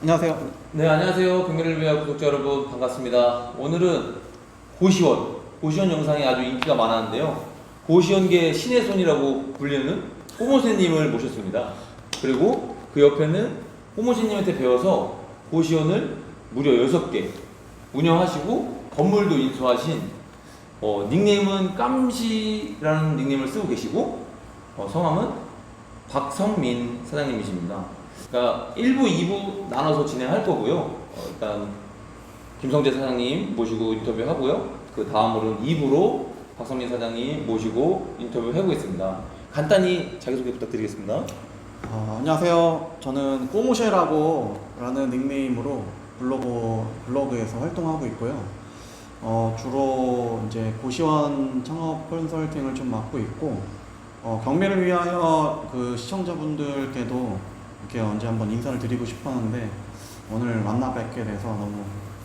안녕하세요. 네 안녕하세요. 경매를 위한 구독자 여러분 반갑습니다. 오늘은 고시원 고시원 영상이 아주 인기가 많았는데요. 고시원계 신의 손이라고 불리는 호모세님을 모셨습니다. 그리고 그 옆에는 호모세님한테 배워서 고시원을 무려 6개 운영하시고 건물도 인수하신 어, 닉네임은 깜시라는 닉네임을 쓰고 계시고 어, 성함은 박성민 사장님이십니다 그러니까 1부, 2부 나눠서 진행할 거고요. 어, 일단 김성재 사장님 모시고 인터뷰하고요. 그 다음으로는 2부로 박성민 사장님 모시고 인터뷰 해보겠습니다. 간단히 자기소개 부탁드리겠습니다. 어, 안녕하세요. 저는 꼬모쉐라고 라는 닉네임으로 블로그, 블로그에서 활동하고 있고요. 어, 주로 이제 고시원 창업 컨설팅을 좀 맡고 있고, 어, 경매를 위하여 그 시청자분들께도 이렇게 언제 한번 인사를 드리고 싶었는데, 오늘 만나 뵙게 돼서 너무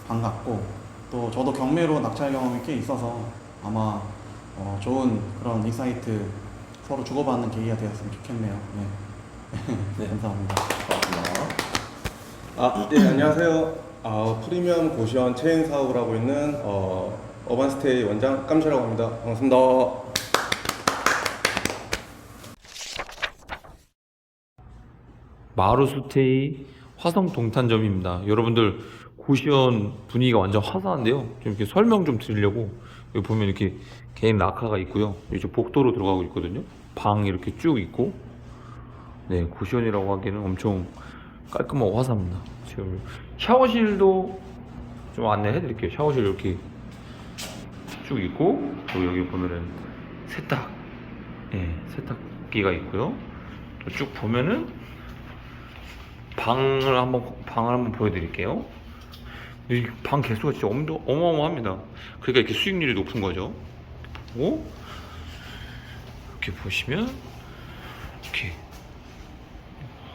반갑고, 또 저도 경매로 낙찰 경험이 꽤 있어서 아마 어, 좋은 그런 인사이트 서로 주고받는 계기가 되었으면 좋겠네요. 네. 네. 감사합니다. 아, 네, 안녕하세요. 아, 프리미엄 고시원 체인 사업을 하고 있는 어, 어반스테이 원장 깜시라고 합니다. 반갑습니다. 마루스테이 화성 동탄점입니다. 여러분들 고시원 분위기가 완전 화사한데요. 좀 이렇게 설명 좀 드리려고 여기 보면 이렇게 개인 라카가 있고요. 이제 복도로 들어가고 있거든요. 방 이렇게 쭉 있고 네 고시원이라고 하기에는 엄청 깔끔하고 화사합니다. 지금 샤워실도 좀 안내해 드릴게요. 샤워실 이렇게 쭉 있고 그리고 여기 보면은 세탁 예 세탁기가 있고요. 또쭉 보면은 방을 한번 방을 한번 보여드릴게요. 이 방 개수가 진짜 엄, 어마어마합니다. 그러니까 이렇게 수익률이 높은 거죠. 보고 이렇게 보시면 이렇게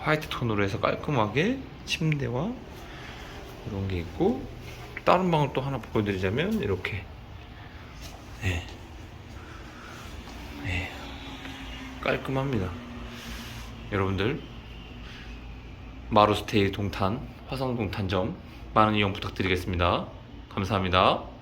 화이트 톤으로 해서 깔끔하게 침대와 이런 게 있고 다른 방을 또 하나 보여드리자면 이렇게 네. 네. 깔끔합니다. 여러분들 마루스테이 동탄 화성동탄점 많은 이용 부탁드리겠습니다. 감사합니다.